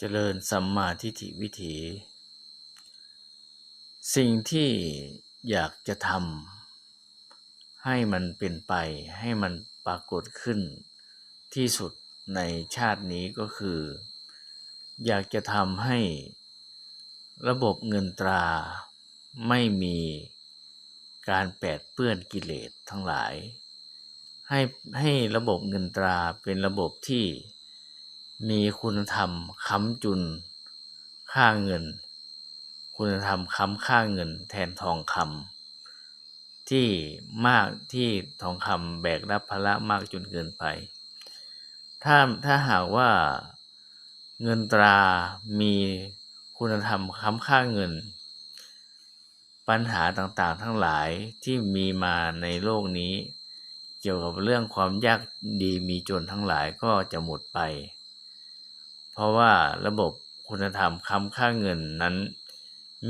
เจริญสัมมาทิฏฐิวิถี สิ่งที่อยากจะทำให้มันเป็นไปให้มันปรากฏขึ้นที่สุดในชาตินี้ก็คือ อยากจะทำให้ระบบเงินตราไม่มีการแปดเปื้อนกิเลสทั้งหลาย ให้ให้ระบบเงินตราเป็นระบบที่ มีคุณธรรมค้ำจุน ค่าเงิน คุณธรรมค้ำค่าเงิน แทนทองคำที่มากที่ทองคำแบกรับภาระมากจนเกินไป ถ้าถ้าหากว่าเงินตรามีคุณธรรมค้ำค่าเงิน ปัญหาต่างๆทั้งหลายที่มีมาในโลกนี้ เกี่ยวกับเรื่องความยากดีมีจนทั้งหลายก็จะหมดไป เพราะว่าระบบคุณธรรมค้ำค่าเงินนั้น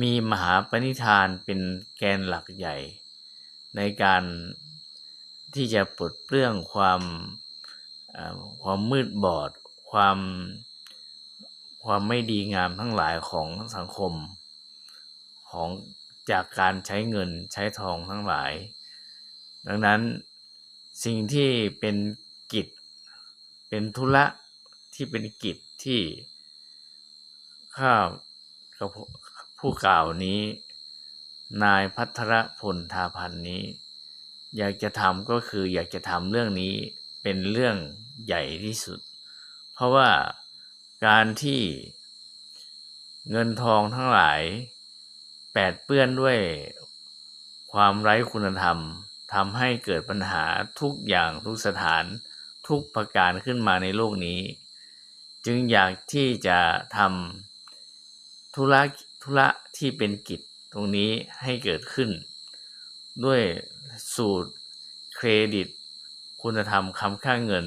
มีมหาปณิธานเป็นแกนหลักใหญ่ ในการที่จะปลดเปลื้องความความมืดบอด ความความไม่ดีงามทั้งหลายของสังคม ของจากการใช้เงินใช้ทองทั้งหลาย ดังนั้นสิ่งที่เป็นกิจเป็นธุระ ที่เป็นกิจที่ข้ากับผู้กล่าวนี้ นายพัทรพลทาพันนี้ อยากจะทำก็คืออยากจะทำเรื่องนี้เป็นเรื่องใหญ่ที่สุด เพราะว่าการที่เงินทองทั้งหลาย แปดเปื้อนด้วยความไร้คุณธรรมทำให้เกิดปัญหาทุกอย่างทุกสถานทุกประการขึ้นมาในโลกนี้ จึงอยากที่จะทำธุระธุระที่เป็นกิจตรงนี้ให้เกิดขึ้น ด้วยสูตรเครดิต คุณธรรมคำค่าเงิน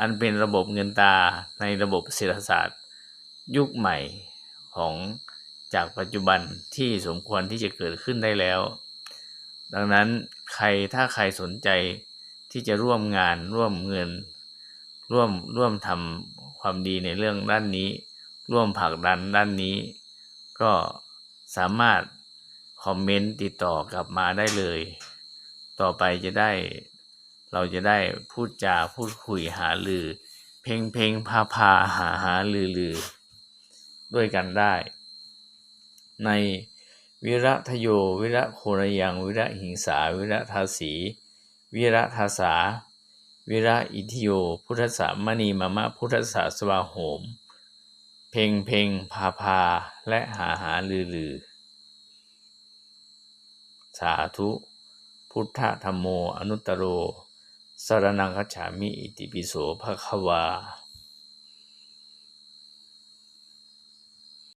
อันเป็นระบบเงินตาในระบบเศรษฐศาสตร์ ยุคใหม่ของจากปัจจุบันที่สมควรที่จะเกิดขึ้นได้แล้ว ดังนั้นใครถ้าใครสนใจที่จะร่วมงานร่วมเงิน ร่วมร่วมทำ ความดีในเรื่องด้านนี้ ร่วมผลักดันด้านนี้ ก็สามารถคอมเมนต์ติดต่อกลับมาได้เลย ต่อไปจะได้ เราจะได้พูดจาพูดคุยหาลือ เพลงเพลงพาพาหาหาลือลือด้วยกันได้ ในวิระทโย วิระโครยัง วิระหิงสา วิระทาสี วิระทาสา วิระอิทิโย พุทธสามณีมามะพุทธสาสวาโหม เพ่งเพ่งพาพา และหาหาลือลือ สาธุ พุทธธรรมโม อนุตตโร สรนังคฉามิ อิติปิโสภะคะวา